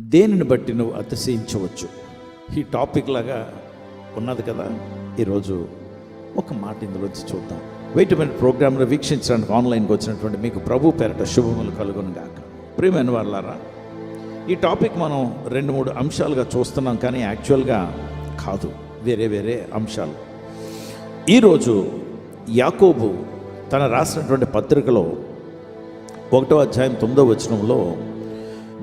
దేనిని బట్టి నువ్వు అతిశయించవచ్చు? ఈ టాపిక్ లాగా ఉన్నది కదా. ఈరోజు ఒక మాట ఇందులోంచి చూద్దాం. వెయిట్ మినిట్ వీక్షించడానికి ఆన్లైన్కి వచ్చినటువంటి మీకు ప్రభు పేరట శుభములు కలుగును గాక. ప్రియమైన వాళ్ళారా ఈ టాపిక్ మనం రెండు మూడు అంశాలుగా చూస్తున్నాం కానీ యాక్చువల్గా కాదు. వేరే వేరే అంశాలు. ఈరోజు యాకోబు తన రాసినటువంటి పత్రికలో ఒకటో అధ్యాయం తొమ్మిదో వచనంలో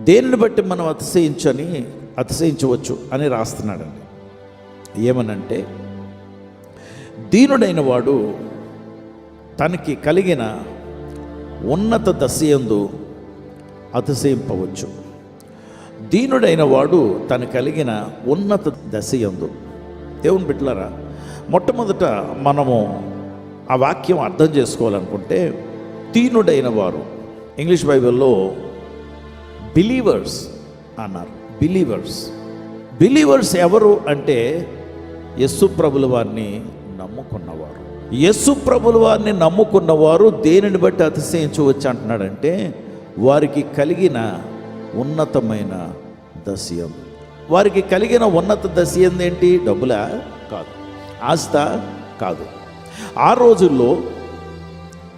దేనిని బట్టి మనం అతిశయించని అతిశయించవచ్చు అని రాస్తున్నాడండి. ఏమనంటే దీనుడైన వాడు తనకి కలిగిన ఉన్నత దశయందు అతిశయింపవచ్చు. దీనుడైన వాడు తను కలిగిన ఉన్నత దశయందు దేవుని బిడ్డలారా మొట్టమొదట మనము ఆ వాక్యం అర్థం చేసుకోవాలనుకుంటే దీనుడైన వారు ఇంగ్లీష్ బైబిల్లో బిలీవర్స్ అన్నారు. బిలీవర్స్ బిలీవర్స్ ఎవరు అంటే యస్సు ప్రభుల వారిని నమ్ముకున్నవారు. యస్సు ప్రభుల వారిని నమ్ముకున్నవారు దేనిని బట్టి అతిశయించవచ్చు అంటున్నాడంటే వారికి కలిగిన ఉన్నతమైన దశయం. వారికి కలిగిన ఉన్నత దశ ఏంటి? డబ్బులా? కాదు. ఆస్త? కాదు. ఆ రోజుల్లో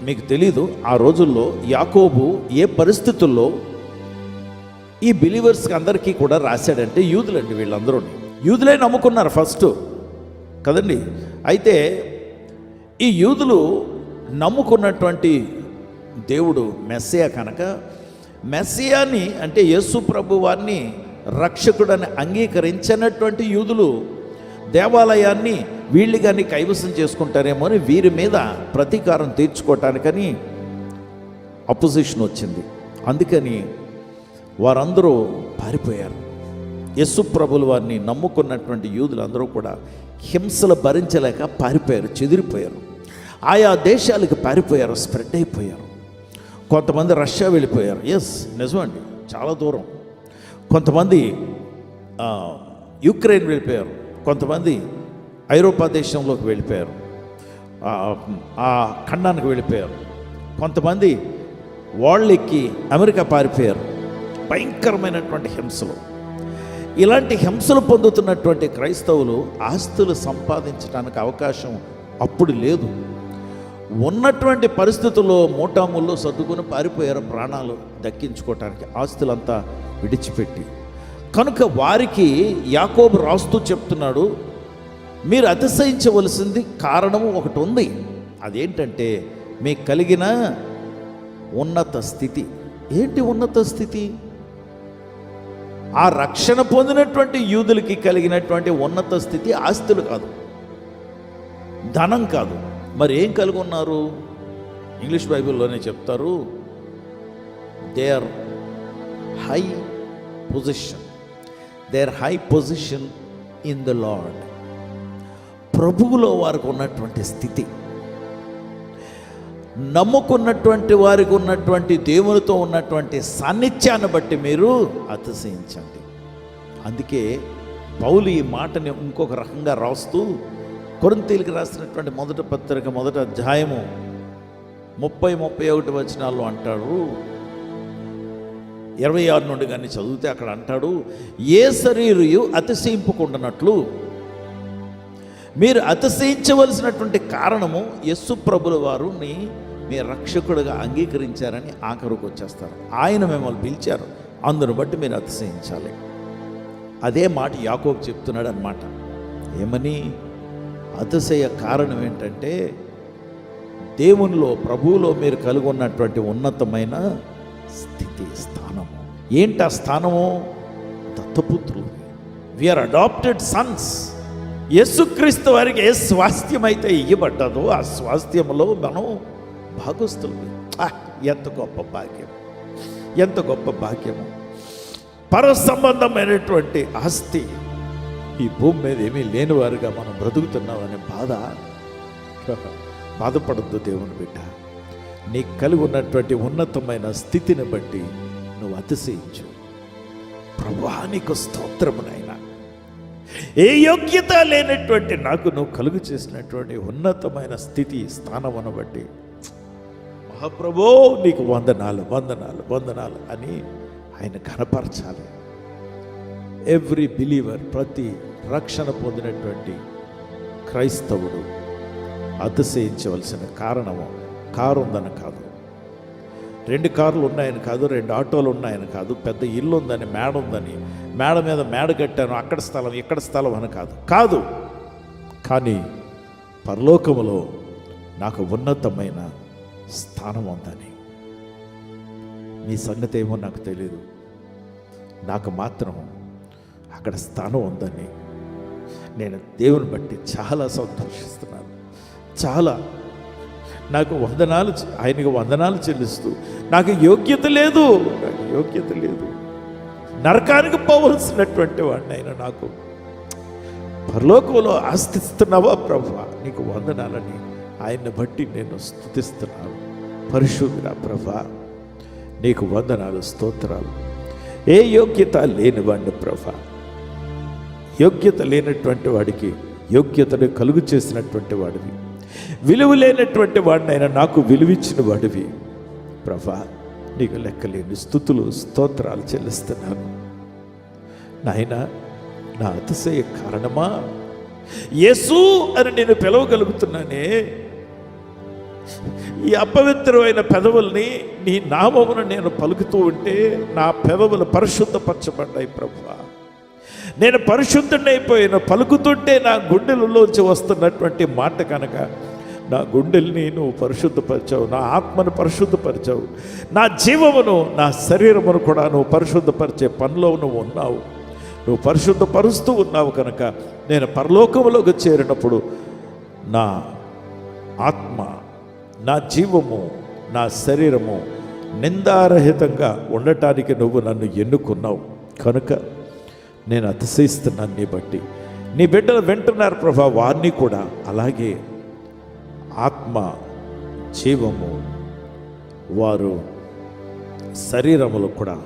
మీకు తెలీదు ఆ రోజుల్లో యాకోబు ఏ పరిస్థితుల్లో ఈ బిలీవర్స్కి అందరికీ కూడా రాశాడంటే యూదులండి వీళ్ళందరూ యూదులే నమ్ముకున్నారు ఫస్ట్ కదండి? అయితే ఈ యూదులు నమ్ముకున్నటువంటి దేవుడు మెస్సియా కనుక మెస్సియాని అంటే యేసు ప్రభు వారిని రక్షకుడని అంగీకరించినటువంటి యూదులు దేవాలయాన్ని వీళ్ళు కానీ కైవసం చేసుకుంటారేమో అని వీరి మీద ప్రతీకారం తీర్చుకోవటానికని అపోజిషన్ వచ్చింది. అందుకని వారందరూ పారిపోయారు. యస్సు ప్రభుల వారిని నమ్ముకున్నటువంటి యూదులు అందరూ కూడా హింసలు భరించలేక పారిపోయారు చెదిరిపోయారు. ఆయా దేశాలకు పారిపోయారు స్ప్రెడ్ అయిపోయారు. కొంతమంది రష్యా వెళ్ళిపోయారు. ఎస్ నిజమండి చాలా దూరం. కొంతమంది యుక్రెయిన్ వెళ్ళిపోయారు. కొంతమంది ఐరోపా దేశంలోకి వెళ్ళిపోయారు. ఆ ఖండానికి వెళ్ళిపోయారు. కొంతమంది వాళ్ళెక్కి అమెరికా పారిపోయారు. భయంకరమైనటువంటి హింసలు. ఇలాంటి హింసలు పొందుతున్నటువంటి క్రైస్తవులు ఆస్తులు సంపాదించడానికి అవకాశం అప్పుడు లేదు. ఉన్నటువంటి పరిస్థితుల్లో మూటాముల్లో సర్దుకుని పారిపోయారు ప్రాణాలు దక్కించుకోవటానికి ఆస్తులంతా విడిచిపెట్టి. కనుక వారికి యాకోబు రాస్తూ చెప్తున్నాడు మీరు అతిశయించవలసింది కారణము ఒకటి ఉంది. అదేంటంటే మీకు కలిగిన ఉన్నత స్థితి. ఏంటి ఉన్నత స్థితి? ఆ రక్షణ పొందినటువంటి యూదులకి కలిగినటువంటి ఉన్నత స్థితి ఆస్తులు కాదు. ధనం కాదు. మరి ఏం కలిగి ఉన్నారు ఇంగ్లీష్ బైబిల్లోనే చెప్తారు they are high position there high position in the lord ప్రభువులో వారికి ఉన్నటువంటి స్థితి నమ్ముకున్నటువంటి వారికి ఉన్నటువంటి దేవునితో ఉన్నటువంటి సాన్నిధ్యాన్ని బట్టి మీరు అతిశయించండి. అందుకే పౌలు ఈ మాటని ఇంకొక రకంగా రాస్తూ కొరింతీలకు రాసినటువంటి మొదటి పత్రిక మొదటి అధ్యాయము ముప్పై ముప్పై ఒకటి వచనాల్లో అంటాడు. ఇరవై ఆరు నుండి కానీ చదివితే అక్కడ అంటాడు ఏ శరీరయు అతిశయింపుకుంటున్నట్లు మీరు అతిశయించవలసినటువంటి కారణము యస్సు ప్రభుల వారుని మీ రక్షకుడుగా అంగీకరించారని ఆఖరుకు వచ్చేస్తారు. ఆయన మిమ్మల్ని పిలిచారు. అందును బట్టి మీరు అతిశయించాలి. అదే మాట యాకోబు చెప్తున్నాడు అనమాట ఏమని? అతిశయ కారణం ఏంటంటే దేవునిలో ప్రభువులో మీరు కలిగి ఉన్నటువంటి ఉన్నతమైన స్థితి స్థానము. ఏంటి ఆ స్థానము? దత్తపుత్రులు. వీఆర్ అడాప్టెడ్ సన్స్ యేసుక్రీస్తు వారికి ఏ స్వాస్థ్యం అయితే ఇవ్వబడ్డదో ఆ స్వాస్థ్యంలో మనం భాగస్తులు ఎంత గొప్ప భాగ్యం. ఎంత గొప్ప భాగ్యము. పర సంబంధమైనటువంటి ఆస్తి ఈ భూమి మీద ఏమీ లేనివారుగా మనం బ్రతుకుతున్నామనే బాధ. బాధపడద్దు దేవుని బిడ్డ. నీకు కలిగి ఉన్నటువంటి ఉన్నతమైన స్థితిని బట్టి నువ్వు అతిశయించు. ప్రభానికి స్తోత్రమునైనా ఏ యోగ్యత లేనటువంటి నాకు నువ్వు కలుగు చేసినటువంటి ఉన్నతమైన స్థితి స్థానమును బట్టి. మహాప్రభో నీకు వందనాలు వందనాలు వందనాలు అని ఆయన కనపరచాలి. ఎవ్రీ బిలీవర్ ప్రతి రక్షణ పొందినటువంటి క్రైస్తవుడు అతిశయించవలసిన కారణము కారు ఉందని కాదు. రెండు కార్లు ఉన్నాయని కాదు రెండు ఆటోలు ఉన్నాయని కాదు పెద్ద ఇల్లు ఉందని మేడ ఉందని మేడ మీద మేడ కట్టాను అక్కడ స్థలం ఇక్కడ స్థలం అని కాదు. కాదు. కానీ పరలోకములో నాకు ఉన్నతమైన స్థానం ఉందని. మీ సంగతి ఏమో నాకు తెలియదు నాకు మాత్రం అక్కడ స్థానం ఉందని నేను దేవుని బట్టి చాలా సంతోషిస్తున్నాను. చాలా నాకు వందనాలు ఆయనకు వందనాలు చెల్లిస్తూ నాకు యోగ్యత లేదు. నాకు యోగ్యత లేదు. నరకానికి పోవలసినటువంటి వాడిని ఆయన నాకు. పరలోకంలో ఆస్తిస్తున్నావా ప్రభు? నీకు వందనాలని ఆయన్ని బట్టి నేను స్థుతిస్తున్నాను. పరిశుద్ధ ప్రభ నీకు వందనాలు స్తోత్రాలు. ఏ యోగ్యత లేనివాడిని ప్రభ యోగ్యత లేనటువంటి వాడికి యోగ్యతను కలుగు చేసినటువంటి వాడివి. విలువ లేనటువంటి వాడినైనా నాకు విలువిచ్చిన వాడివి. ప్రభా నీకు లెక్కలేని స్థుతులు స్తోత్రాలు చెల్లిస్తున్నాను. నాయన నా అతిశయ కారణమా? యేసు అని నేను పిలవగలుగుతున్నానే? ఈ అపవిత్రమైన పెదవుల్ని నీ నామమును నేను పలుకుతూ ఉంటే నా పెదవులు పరిశుద్ధపరచబడ్డాయి ప్రభా. నేను పరిశుద్ధుడైపోయిన. పలుకుతుంటే నా గుండెలలోంచి వస్తున్నటువంటి మాట కనుక నా గుండెల్ని నువ్వు పరిశుద్ధపరిచావు నా ఆత్మను పరిశుద్ధపరిచావు నా జీవమును నా శరీరమును కూడా నువ్వు పరిశుద్ధపరిచే పనిలో నువ్వు ఉన్నావు. నువ్వు పరిశుద్ధపరుస్తూ ఉన్నావు కనుక నేను పరలోకములోకి చేరినప్పుడు నా ఆత్మ నా జీవము నా శరీరము నిందారహితంగా ఉండటానికి నువ్వు నన్ను ఎన్నుకున్నావు. కనుక నేను అతిశయిస్తున్నాను నీ బట్టి. నీ బిడ్డలు వింటున్నారు ప్రభా వారిని కూడా. అలాగే ఆత్మ జీవము వారు శరీరములు కూడా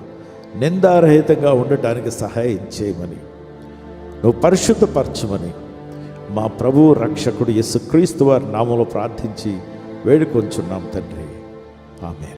నిందారహితంగా ఉండటానికి సహాయం చేయమని నువ్వు పరిశుద్ధపరచమని మా ప్రభువు రక్షకుడు యేసుక్రీస్తు వారి నామంలో ప్రార్థించి వేడుకొంచున్నాం తండ్రి. ఆమె